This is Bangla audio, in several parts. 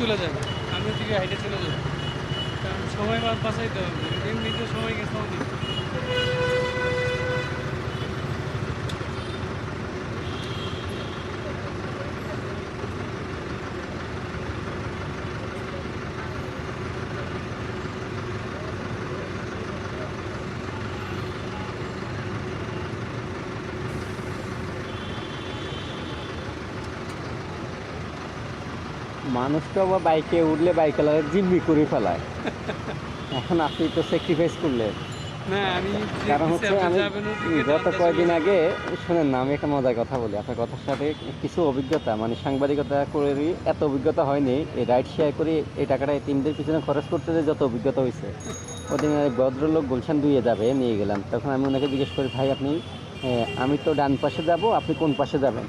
চলে যাবে। আমি ওদিকে হাইটে চলে যাব। কারণ সময় বাঁচাইতে হবে এমনিতে সময় গেছে অনেক মানুষটা আবার বাইকে উঠলে বাইক চালালে জিম্মি করে ফেলায়। এখন আপনি তো স্যাক্রিফাইস করলেন। কারণ হচ্ছে আমি গত কয়েকদিন আগে শুনেন না আমি একটা মজার কথা বলি। আপনার কথার সাথে কিছু অভিজ্ঞতা মানে সাংবাদিকতা করে এত অভিজ্ঞতা হয়নি। এই রাইড শেয়ার করে এই টাকাটা তিনদের পিছনে খরচ করতে যে যত অভিজ্ঞতা হয়েছে ওদিন ভদ্রলোক গুলশান দুইয়ে যাবে নিয়ে গেলাম। তখন আমি ওনাকে জিজ্ঞেস করি ভাই আপনি আমি তো ডান পাশে যাব আপনি কোন পাশে যাবেন?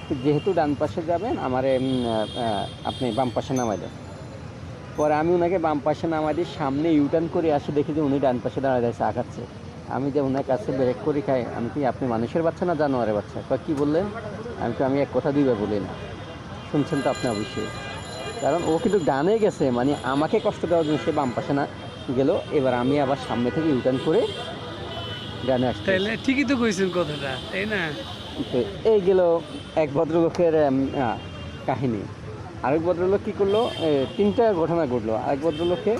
আপনি যেহেতু ডান পাশে যাবেন, আমার আপনি বাম পাশে নামাই দেন। পরে আমি ওনাকে বাম পাশে নামাই দিয়ে সামনে ইউটার্ন করে আসি, দেখি যে উনি ডান পাশে দাঁড়ায় আছে আগাচ্ছে। আমি যে ওনার কাছে ব্রেক করি খাই, আমি কি আপনি মানুষের বাচ্চা না জানোয়ারের বাচ্চা? কয়, কী বললেন? আমি তো, আমি এক কথা দুইবার বলি না। শুনছেন তো আপনি অবশ্যই। কারণ ও কিন্তু ডানে গেছে মানে আমাকে কষ্ট দেওয়ার জন্য সে বাম পাশে না গেল। এবার আমি আবার সামনে থেকে ইউটার্ন করে ডানে আসতে ঠিকই তো কইছেন কথাটা, তাই না? এই গেল এক ভদ্রলোকের কাহিনী। আরেক ভদ্রলোক কী করল? তিনটা ঘটনা ঘটলো। আরেক ভদ্রলোকে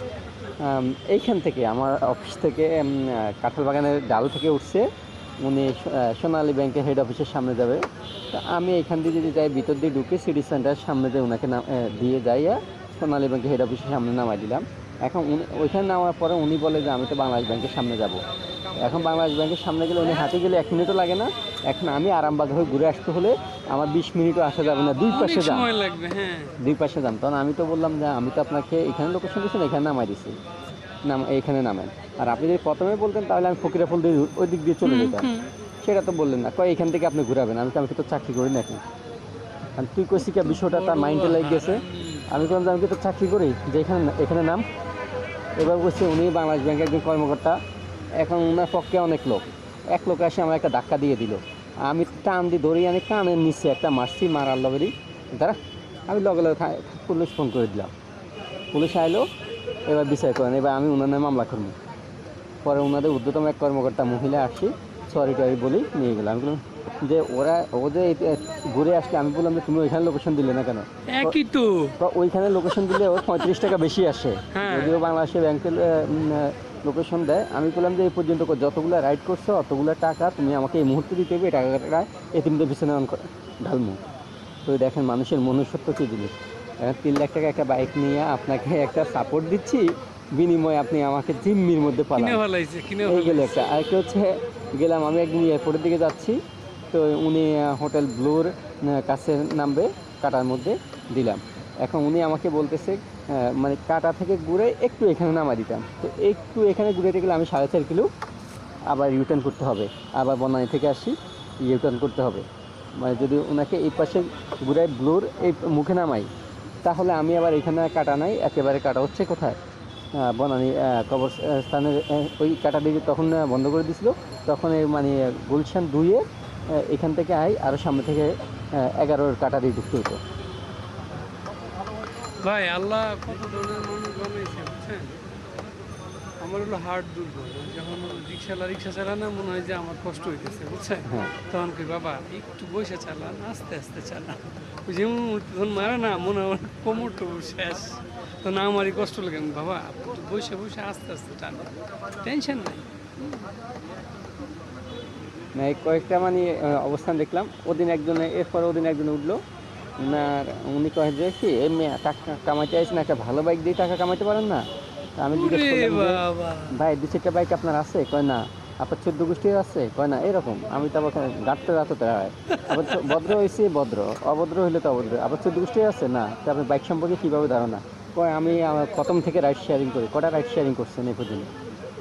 এইখান থেকে, আমার অফিস থেকে কাঁঠাল বাগানের ডাল থেকে উঠছে। উনি সোনালী ব্যাংকের হেড অফিসের সামনে যাবে। তা আমি এখান দিয়ে যদি যাই, ভিতর দিয়ে ঢুকে সিটি সেন্টারের সামনে দিয়ে ওনাকে নাম দিয়ে যাইয়া সোনালী ব্যাংকের হেড অফিসের সামনে নামাই দিলাম। এখন উনি, ওইখানে নামার পরে উনি বলে যে, আমি তো বাংলাদেশ ব্যাংকের সামনে যাব। এখন বাংলাদেশ ব্যাংকের সামনে গেলে উনি হাতে গেলে এক মিনিটও লাগে না। এখন আমি আরামবাগ হয়ে ঘুরে আসতে হলে আমার বিশ মিনিটও আসা যাবে না। দুই পাশে যান। সময় লাগবে হ্যাঁ। দুই পাশে যান। তখন আমি তো বললাম যে আমি তো আপনাকে এখানে লোকেশন দিচ্ছেন এখানে নামাই দিছি নাম এইখানে নামেন। আর আপনি যদি প্রথমে বলতেন তাহলে আমি ফকিরা ফুল দিয়ে ওই দিক দিয়ে চলে যেতাম। সেটা তো বললেন না। কয় এখান থেকে আপনি ঘুরাবেন? আমি তো আমি তো চাকরি করি নাকি আর তুই কইছি কি বিষয়টা তার মাইন্ডে লেগে গেছে। আমি বললাম যে আমি তো চাকরি করি? যে এখানে এখানে নাম। এবার বলছে উনি বাংলাদেশ ব্যাংকের একজন কর্মকর্তা। এখন ওনার পক্ষে অনেক লোক। এক লোক এসে আমার একটা ধাক্কা দিয়ে দিল। আমি টান দিয়ে ধরি আনি কানের নিচে একটা মারছি মারার লগেরই দাঁড়া আমি লগে লগে পুলিশ ফোন করে দিলাম। পুলিশ আইলো এবার বিচার করেন। এবার আমি ওনার নামে মামলা করব। পরে ওনাদের ঊর্ধ্বতম এক কর্মকর্তা মহিলা আসি সরি টরি বলি নিয়ে গেলাম আমি বললাম যে ওরা ও যে ঘুরে আসলে আমি বললাম যে তুমি ওইখানে লোকেশন দিলে না কেন? একই তো। তো ওইখানে লোকেশন দিলে ওর পঁয়ত্রিশ টাকা বেশি আসে। হ্যাঁ। যদিও বাংলাদেশে ব্যাংকের লোকেশন দেয়। আমি বললাম যে এই পর্যন্ত যতগুলো রাইড করছ অতগুলো টাকা তুমি আমাকে এই মুহূর্তে দিতে হবে। এই টাকাটা এতিমদের পিছনে ঢালমু। তো দেখেন মানুষের মনুষ্যত্ব কী জিনিস? এখন তিন লাখ টাকা একটা বাইক নিয়ে আপনাকে একটা সাপোর্ট দিচ্ছি। বিনিময়ে আপনি আমাকে জিম্মির মধ্যে পালান। গেলে একটা। আরেকটা হচ্ছে গেলাম আমি একদিন এয়ারপোর্টের দিকে যাচ্ছি। তো উনি হোটেল ব্লুর কাছে নামবে কাটার মধ্যে দিলাম। এখন উনি আমাকে বলতেছে মানে কাটা থেকে ঘুরে একটু এখানে নামা দিতাম। তো একটু এখানে ঘুরে গেলে আমি সাড়ে চার কিলো আবার ইউটার্ন করতে হবে। আবার বনানি থেকে আসি ইউটার্ন করতে হবে। মানে যদি ওনাকে এই পাশে ঘুরাই ব্লুর এই মুখে নামাই তাহলে আমি আবার এখানে কাটা নাই একেবারে কাটা হচ্ছে কোথায়? বনানী কবর স্থানের ওই কাটা দিকে তখন বন্ধ করে দিছিল। তখন এই মানে গুলশান আহ, এখান থেকে আই আরও সামনে থেকে এগারোর কাটা দিয়ে ঢুকতে হতো। ভাই আল্লাহ কত ধরনের মানুষ বানাইছে বুঝছেন? আমার হলো হার্ট দুর্বল। যখন রিক্সালা রিক্সা চালানা মনে হয় যে আমার কষ্ট হইতেছে বুঝছেন? হ্যাঁ। তখন কি বাবা একটু বসে চালান আস্তে আস্তে চালান। যেমন তখন মারে না মনে হয় আমার কোমর টোমর শেষ। তো না আমারই কষ্ট লাগে বাবা একটু বসে বসে আস্তে আস্তে টানো টেনশন নাই। না কয়েকটা মানে অবস্থান দেখলাম। ওদিন একজনে এরপরে ওদিন একজনে উঠল। ওনার উনি কয়ে যে কি এই মেয়ে টাকা কামাইতে আসেন একটা ভালো বাইক দিয়ে টাকা কামাইতে পারেন না? আমি জিজ্ঞেস করলাম যে, ভাই দু চারটা বাইক আপনার আছে? কয় না। আপনার চোদ্দ গোষ্ঠীর আছে? কয় না এরকম। আমি তো আবার গাঁটতে রাততে হয়। আবার তো ভদ্র হয়েছে ভদ্র। অভদ্র হইলে তো অভদ্র। আবার চোদ্দ গোষ্ঠী আছে? না। তো আপনার বাইক সম্পর্কে কীভাবে ধারণা? কয় আমি আমার প্রথম থেকে রাইড শেয়ারিং করি। কটা রাইড শেয়ারিং করছেন এই পর্যন্ত?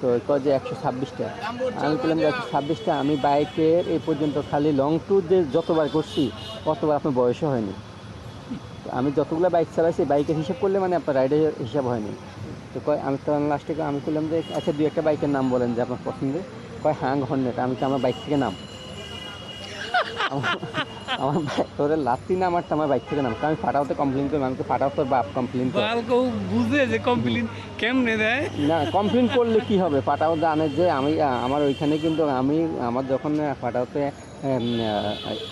তো কয় যে একশো ছাব্বিশটা। আমি বললাম যে একশো ছাব্বিশটা আমি বাইকের এই পর্যন্ত খালি লং ট্যুর যে যতবার করছি অতবার আপনার বয়সও হয়নি। আমি যতগুলো বাইক চালাইছি বাইকের হিসাব করলে মানে আপনার রাইডের হিসাব হয়নি। তো কয় আমি তো লাস্টে আমি করলাম যে আচ্ছা দু একটা বাইকের নাম বলেন যে আপনার পছন্দের। কয় হাং হর্নেট আমি তো আমার বাইক থেকে নাম। আমার- তোরে লাত্তি না আমার আমার বাইক থেকে নাম। আমি ফাটাওতে কমপ্লেন করব আমি তো ফাটাও তোর বাপ কমপ্লেন কর। বুঝে যে কমপ্লিট কেমনে দেয়? না কমপ্লেন করলে কি হবে? ফাটাও জানে যে আমি আমার ওইখানে কিন্তু আমি আমার যখন ফাটাওতে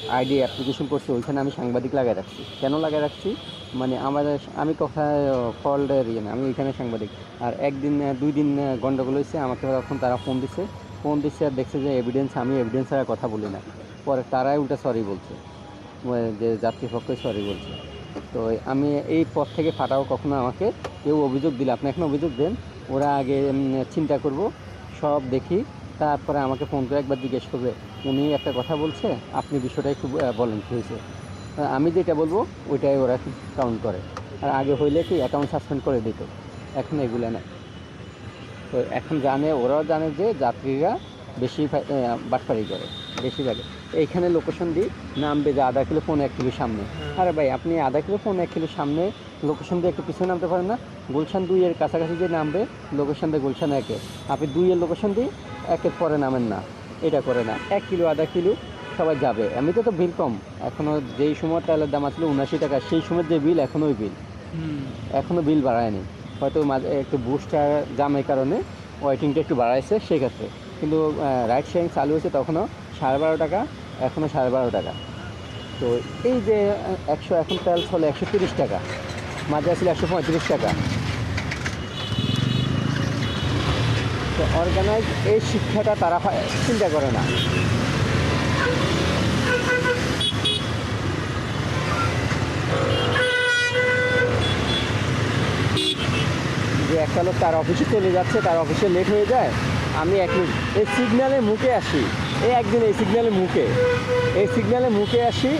আইডি অ্যাপ্লিকেশন করছি ওইখানে আমি সাংবাদিক লাগাই রাখছি। কেন লাগাই রাখছি? মানে আমার আমি কোথায় ফল্টের ইয়ে না আমি ওইখানে সাংবাদিক। আর একদিন দুই দিন আহ, গন্ডগোল হয়েছে আমাকে তখন তারা ফোন দিছে। ফোন দিচ্ছে আর দেখছে যে এভিডেন্স আমি এভিডেন্স ছাড়া কথা বলি না। পরে তারাই উল্টা সরি বলছে। ওই যে যাত্রীপক্ষে সরি বলছে। তো আমি এই পথ থেকে ফাটাও কখনো আমাকে কেউ অভিযোগ দিলে আপনি এখন অভিযোগ দেন ওরা আগে চিন্তা করব সব দেখি। তারপরে আমাকে ফোন করে একবার জিজ্ঞেস করবে উনি একটা কথা বলছে আপনি বিষয়টা একটু বলেন কী হয়েছে? আমি যেটা বলব ওইটাই ওরা কাউন্ট করে। আর আগে হইলে কি অ্যাকাউন্ট সাসপেন্ড করে দিত। এখন এগুলো না তো এখন জানে ওরাও জানে যে যাত্রীরা বেশি বাটপাড়ি করে বেশিরভাগ এইখানে লোকেশন দিই নামবে যে আধা কিলো ফোন এক কিলো সামনে। আরে ভাই আপনি আধা কিলো ফোন এক কিলো সামনে লোকেশন দিয়ে একটু পিছনে নামতে পারেন না। গুলশান দুইয়ের কাছাকাছি যে নামবে লোকেশন দিয়ে গুলশান একে। আপনি দুইয়ের লোকেশন দিই একের পরে নামেন না এটা করে না। এক কিলো আধা কিলো সবাই যাবে। এমনিতে তো বিল কম। এখনও যেই সময় তেলের দাম আসলে উনাশি টাকা সেই সময় যে বিল এখনও ওই বিল এখনও বিল বাড়ায়নি। হয়তো মাঝে একটু বুস্টার জামের কারণে ওয়েটিংটা একটু বাড়াইছে সেক্ষেত্রে কিন্তু রাইড শেয়ারিং চালু হয়েছে তখনও সাড়ে বারো টাকা এখনও সাড়ে বারো টাকা। তো এই যে একশো এখন তেল চলে একশো তিরিশ টাকা। মাঝে আসলে একশো পঁয়ত্রিশ টাকা। তো অর্গানাইজ এই শিক্ষাটা তারা চিন্তা করে না। যে একটা লোক তার অফিসে চলে যাচ্ছে, তার অফিসে লেট হয়ে যায়। আমি এক মিনিট এই সিগন্যালের মুখে আসি। এই একদিন এই সিগন্যালের মুখে। এই সিগন্যালের মুখে আসি,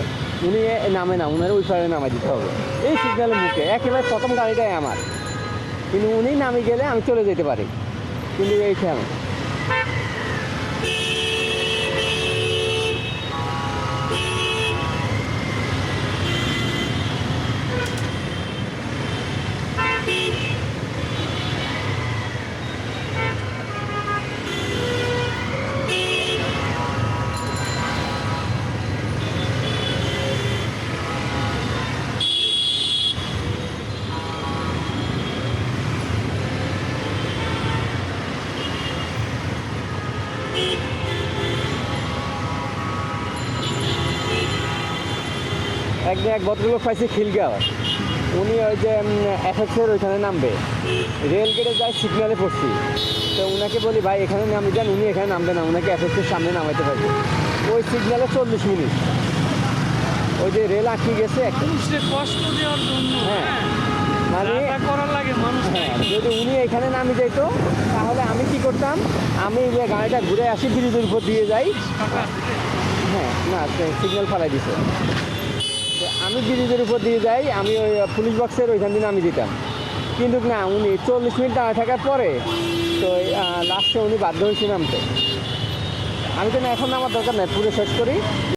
উনি নামে না, উনার ওই পারে নামাই দিতে হবে। এই সিগন্যালের মুখে, একেবারে প্রথম গাড়িটাই আমার। কিন্তু উনি নামে গেলে আমি চলে যেতে পারি। কিন্তু এইখানে একদিন এক ভদ্রলোক পাইছে খিলগাঁও। উনি ওই যে এফএক্সের ওইখানে নামবে। রেল গেটে যায় সিগনালে পড়ছি। তো উনাকে বলি ভাই এখানে নামে যান উনি এখানে নামবে না উনাকে এফএক্সের সামনে নামাইতে পারবে ওই সিগনালে চল্লিশ মিনিট। ওই যে রেল আটকে গেছে কষ্ট দেওয়ার জন্য হ্যাঁ। হ্যাঁ। মানে করার লাগে মানুষ হ্যাঁ যদি উনি এখানে নামে যেত তাহলে আমি কি করতাম? আমি যে গাড়িটা ঘুরে আসি ব্রিজের উপর দিয়ে যাই। হ্যাঁ না সিগন্যাল ফালাই দিছে। আমি ব্রিজের উপর দিয়ে যাই, আমি ওই পুলিশ বক্সের ওইখান দিয়ে নামিয়ে দিতাম। কিন্তু না, উনি চল্লিশ মিনিট দাঁড়িয়ে থাকার পরে, তো লাস্টে উনি বাধ্য হয়েছে নামতে। আমি তো না, এখন আমার দরকার নাই, পুরো শেষ করি।